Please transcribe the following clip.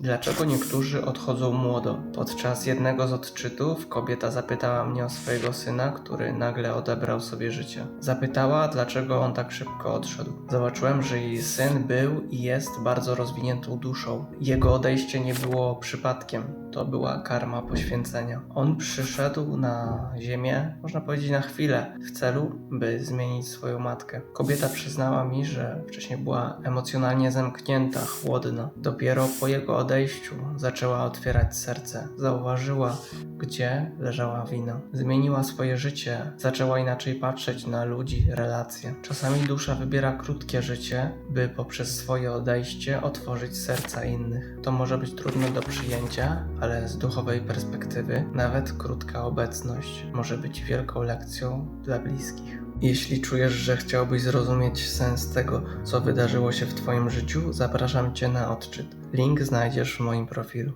Dlaczego niektórzy odchodzą młodo? Podczas jednego z odczytów kobieta zapytała mnie o swojego syna, który nagle odebrał sobie życie. Zapytała, dlaczego on tak szybko odszedł. Zobaczyłem, że jej syn był i jest bardzo rozwiniętą duszą. Jego odejście nie było przypadkiem, to była karma poświęcenia. On przyszedł na ziemię, można powiedzieć na chwilę, w celu, by zmienić swoją matkę. Kobieta przyznała mi, że wcześniej była emocjonalnie zamknięta, chłodna. Dopiero po jego odejściu zaczęła otwierać serce. Zauważyła, gdzie leżała wina. Zmieniła swoje życie, zaczęła inaczej patrzeć na ludzi, relacje. Czasami dusza wybiera krótkie życie, by poprzez swoje odejście otworzyć serca innych. To może być trudne do przyjęcia, ale z duchowej perspektywy nawet krótka obecność może być wielką lekcją dla bliskich. Jeśli czujesz, że chciałbyś zrozumieć sens tego, co wydarzyło się w Twoim życiu, zapraszam Cię na odczyt. Link znajdziesz w moim profilu.